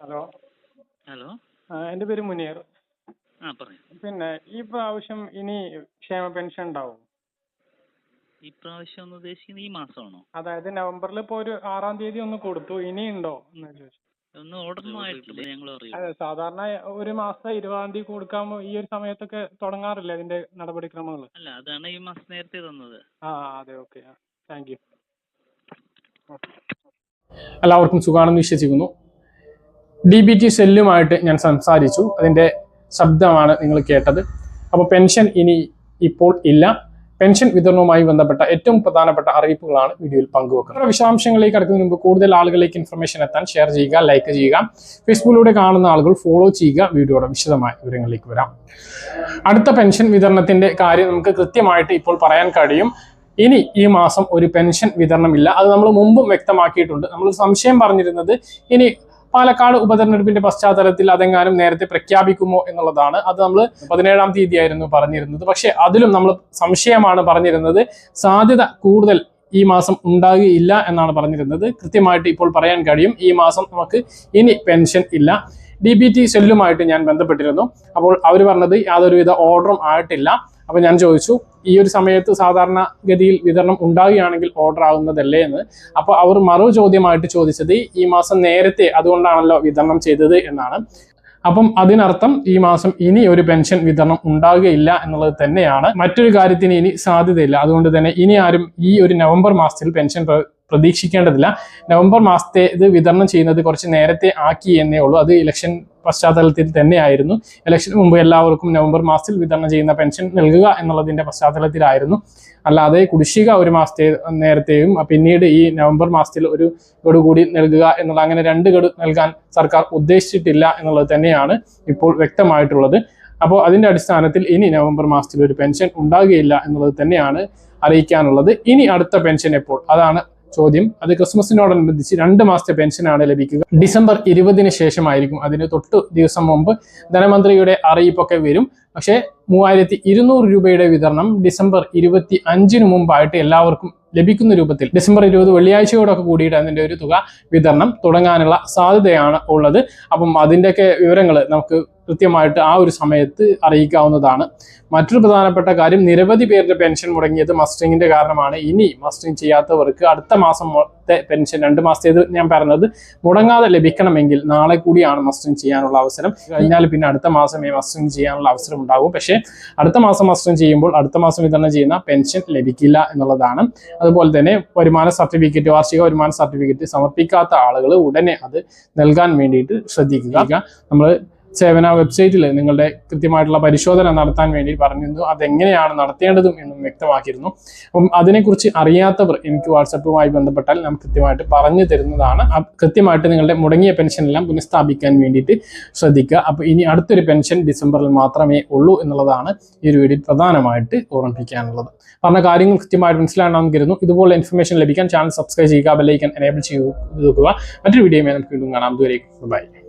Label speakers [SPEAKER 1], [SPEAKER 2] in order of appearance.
[SPEAKER 1] Hello.
[SPEAKER 2] Hello.
[SPEAKER 1] ആ, എന്റെ പേര് മുനീർ.
[SPEAKER 2] ആ പറയൂ.
[SPEAKER 1] പിന്നെ ഈ പ്രാവശ്യം ഇനി ക്ഷേമ പെൻഷൻ ഉണ്ടാവും?
[SPEAKER 2] ഈ പ്രാവശ്യം ഒന്ന് ഉദ്ദേശിക്കുന്നത് ഈ മാസമാണോ?
[SPEAKER 1] അതായത് നവംബറിൽ ഇപ്പൊ ഒരു ആറാം തീയതി ഒന്ന് കൊടുത്തു. ഇനി ഉണ്ടോ എന്ന്
[SPEAKER 2] ഒന്നും ഓർഡറൊന്നും ആയിട്ടില്ല ഞങ്ങൾ
[SPEAKER 1] അതെ സാധാരണ ഒരു മാസം ഇരുപതാം തീയതി കൊടുക്കാൻ ഈ ഒരു സമയത്തൊക്കെ തുടങ്ങാറില്ലേ അതിന്റെ നടപടിക്രമങ്ങൾ
[SPEAKER 2] അല്ല അതാണ് ഈ മാസം നേരത്തെ തന്നത്.
[SPEAKER 1] ആ അതെ ഓക്കെ. Thank you.
[SPEAKER 3] എല്ലാവർക്കും സുഖാണെന്ന് വിശ്വസിക്കുന്നു. ഡി ബി ടി സെല്ലുമായിട്ട് ഞാൻ സംസാരിച്ചു. അതിന്റെ ശബ്ദമാണ് നിങ്ങൾ കേട്ടത്. അപ്പോൾ പെൻഷൻ ഇനി ഇപ്പോൾ ഇല്ല. പെൻഷൻ വിതരണവുമായി ബന്ധപ്പെട്ട ഏറ്റവും പ്രധാനപ്പെട്ട അറിയിപ്പുകളാണ് വീഡിയോയിൽ പങ്കുവെക്കുന്നത്. വിശദാംശങ്ങളിലേക്ക് കടക്കുന്നതിന് മുമ്പ് കൂടുതൽ ആളുകളിലേക്ക് ഇൻഫർമേഷൻ എത്താൻ ഷെയർ ചെയ്യുക ലൈക്ക് ചെയ്യുക. ഫേസ്ബുക്കിലൂടെ കാണുന്ന ആളുകൾ ഫോളോ ചെയ്യുക. വീഡിയോയുടെ വിശദമായ വിവരങ്ങളിലേക്ക് വരാം. അടുത്ത പെൻഷൻ വിതരണത്തിന്റെ കാര്യം നമുക്ക് കൃത്യമായിട്ട് ഇപ്പോൾ പറയാൻ കഴിയും. ഇനി ഈ മാസം ഒരു പെൻഷൻ വിതരണമില്ല. അത് നമ്മൾ മുമ്പും വ്യക്തമാക്കിയിട്ടുണ്ട്. നമ്മൾ സംശയം പറഞ്ഞിരുന്നത് ഇനി പാലക്കാട് ഉപതെരഞ്ഞെടുപ്പിന്റെ പശ്ചാത്തലത്തിൽ അതെങ്ങാനും നേരത്തെ പ്രഖ്യാപിക്കുമോ എന്നുള്ളതാണ്. അത് നമ്മൾ പതിനേഴാം തീയതി ആയിരുന്നു പറഞ്ഞിരുന്നത്. പക്ഷേ അതിലും നമ്മൾ സംശയമാണ് പറഞ്ഞിരുന്നത്. സാധ്യത കൂടുതൽ ഈ മാസം ഉണ്ടാകുകയില്ല എന്നാണ് പറഞ്ഞിരുന്നത്. കൃത്യമായിട്ട് ഇപ്പോൾ പറയാൻ കഴിയും. ഈ മാസം നമുക്ക് ഇനി പെൻഷൻ ഇല്ല. ഡി ബി ടി സെല്ലുമായിട്ട് ഞാൻ ബന്ധപ്പെട്ടിരുന്നു. അപ്പോൾ അവർ പറഞ്ഞത് യാതൊരുവിധ ഓർഡറും ആയിട്ടില്ല. അപ്പോൾ ഞാൻ ചോദിച്ചു ഈ ഒരു സമയത്ത് സാധാരണ ഗതിയിൽ വിതരണം ഉണ്ടാവുകയാണെങ്കിൽ ഓർഡർ ആകുന്നതല്ലേ എന്ന്. അപ്പോൾ അവർ മറു ചോദ്യമായിട്ട് ചോദിച്ചത് ഈ മാസം നേരത്തെ അതുകൊണ്ടാണല്ലോ വിതരണം ചെയ്തത് എന്നാണ്. അപ്പം അതിനർത്ഥം ഈ മാസം ഇനി ഒരു പെൻഷൻ വിതരണം ഉണ്ടാകുകയില്ല എന്നുള്ളത് തന്നെയാണ്. മറ്റൊരു കാര്യത്തിന് ഇനി സാധ്യതയില്ല. അതുകൊണ്ട് തന്നെ ഇനി ആരും ഈ ഒരു നവംബർ മാസത്തിൽ പെൻഷൻ പ്രതീക്ഷിക്കേണ്ടതില്ല. നവംബർ മാസത്തെ ഇത് വിതരണം ചെയ്യുന്നത് കുറച്ച് നേരത്തെ ആക്കി എന്നേ ഉള്ളൂ. അത് ഇലക്ഷൻ പശ്ചാത്തലത്തിൽ തന്നെയായിരുന്നു ഇലക്ഷന് മുമ്പ് എല്ലാവർക്കും നവംബർ മാസത്തിൽ വിതരണം ചെയ്യുന്ന പെൻഷൻ നൽകുക എന്നുള്ളതിന്റെ പശ്ചാത്തലത്തിലായിരുന്നു. അല്ലാതെ കുടിശ്ശിക ഒരു മാസത്തെ നേരത്തെയും പിന്നീട് ഈ നവംബർ മാസത്തിൽ ഒരു ഗഡു കൂടി നൽകുക എന്നുള്ള അങ്ങനെ രണ്ട് ഗഡു നൽകാൻ സർക്കാർ ഉദ്ദേശിച്ചിട്ടില്ല എന്നുള്ളത് തന്നെയാണ് ഇപ്പോൾ വ്യക്തമായിട്ടുള്ളത്. അപ്പോൾ അതിന്റെ അടിസ്ഥാനത്തിൽ ഇനി നവംബർ മാസത്തിൽ ഒരു പെൻഷൻ ഉണ്ടാകുകയില്ല എന്നുള്ളത് തന്നെയാണ് അറിയിക്കാനുള്ളത്. ഇനി അടുത്ത പെൻഷൻ എപ്പോൾ? അതാണ് ചോദ്യം. അത് ക്രിസ്മസിനോടനുബന്ധിച്ച് രണ്ട് മാസത്തെ പെൻഷനാണ് ലഭിക്കുക. ഡിസംബർ ഇരുപതിന് ശേഷമായിരിക്കും. അതിന് തൊട്ട് ദിവസം മുമ്പ് ധനമന്ത്രിയുടെ അറിയിപ്പൊക്കെ വരും. പക്ഷേ മൂവായിരത്തി ഇരുന്നൂറ് രൂപയുടെ വിതരണം ഡിസംബർ ഇരുപത്തി അഞ്ചിന് മുമ്പായിട്ട് എല്ലാവർക്കും ലഭിക്കുന്ന രൂപത്തിൽ ഡിസംബർ ഇരുപത് വെള്ളിയാഴ്ചയോടൊക്കെ കൂടിയിട്ട് അതിന്റെ ഒരു തുക വിതരണം തുടങ്ങാനുള്ള സാധ്യതയാണ് ഉള്ളത്. അപ്പം അതിന്റെയൊക്കെ വിവരങ്ങൾ നമുക്ക് കൃത്യമായിട്ട് ആ ഒരു സമയത്ത് അറിയിക്കാവുന്നതാണ്. മറ്റൊരു പ്രധാനപ്പെട്ട കാര്യം നിരവധി പേരുടെ പെൻഷൻ മുടങ്ങിയത് മസ്റ്ററിങ്ങിന്റെ കാരണമാണ്. ഇനി മസ്റ്ററിങ് ചെയ്യാത്തവർക്ക് അടുത്ത മാസം മൊത്തെ പെൻഷൻ രണ്ട് മാസത്തേത് ഞാൻ പറഞ്ഞത് മുടങ്ങാതെ ലഭിക്കണമെങ്കിൽ നാളെ കൂടിയാണ് മസ്റ്ററിങ് ചെയ്യാനുള്ള അവസരം. കഴിഞ്ഞാൽ പിന്നെ അടുത്ത മാസമേ മസ്റ്ററിങ് ചെയ്യാനുള്ള അവസരം ഉണ്ടാകും. പക്ഷേ അടുത്ത മാസം മസ്റ്ററിങ് ചെയ്യുമ്പോൾ അടുത്ത മാസം വിതരണം ചെയ്യുന്ന പെൻഷൻ ലഭിക്കില്ല എന്നുള്ളതാണ്. അതുപോലെ തന്നെ വരുമാന സർട്ടിഫിക്കറ്റ് വാർഷിക വരുമാന സർട്ടിഫിക്കറ്റ് സമർപ്പിക്കാത്ത ആളുകൾ ഉടനെ അത് നൽകാൻ വേണ്ടിയിട്ട് ശ്രദ്ധിക്കുക. നമ്മൾ സേവന വെബ്സൈറ്റിൽ നിങ്ങളുടെ കൃത്യമായിട്ടുള്ള പരിശോധന നടത്താൻ വേണ്ടി പറഞ്ഞിരുന്നു. അതെങ്ങനെയാണ് നടത്തേണ്ടതും എന്നും വ്യക്തമാക്കിയിരുന്നു. അപ്പം അതിനെക്കുറിച്ച് അറിയാത്തവർ എനിക്ക് വാട്സപ്പുമായി ബന്ധപ്പെട്ടാൽ നാം കൃത്യമായിട്ട് പറഞ്ഞു തരുന്നതാണ്. കൃത്യമായിട്ട് നിങ്ങളുടെ മുടങ്ങിയ പെൻഷൻ എല്ലാം പുനഃസ്ഥാപിക്കാൻ വേണ്ടിയിട്ട് ശ്രദ്ധിക്കുക. അപ്പോൾ ഇനി അടുത്തൊരു പെൻഷൻ ഡിസംബറിൽ മാത്രമേ ഉള്ളൂ എന്നുള്ളതാണ് ഈ ഒരു വീഡിയോ പ്രധാനമായിട്ട് ഓർമ്മിപ്പിക്കാനുള്ളത്. പറഞ്ഞ കാര്യങ്ങൾ കൃത്യമായിട്ട് മനസ്സിലാണെന്ന് കരുതുന്നു. ഇതുപോലെ ഇൻഫർമേഷൻ ലഭിക്കാൻ ചാനൽ സബ്സ്ക്രൈബ് ചെയ്യുക ബെല്ലൈക്കൻ എനേബിൾ ചെയ്യുക നോക്കുക മറ്റൊരു വീഡിയോയുമായി നമുക്ക് വീണ്ടും കാണാം. ദൂരേക്ക് ബൈ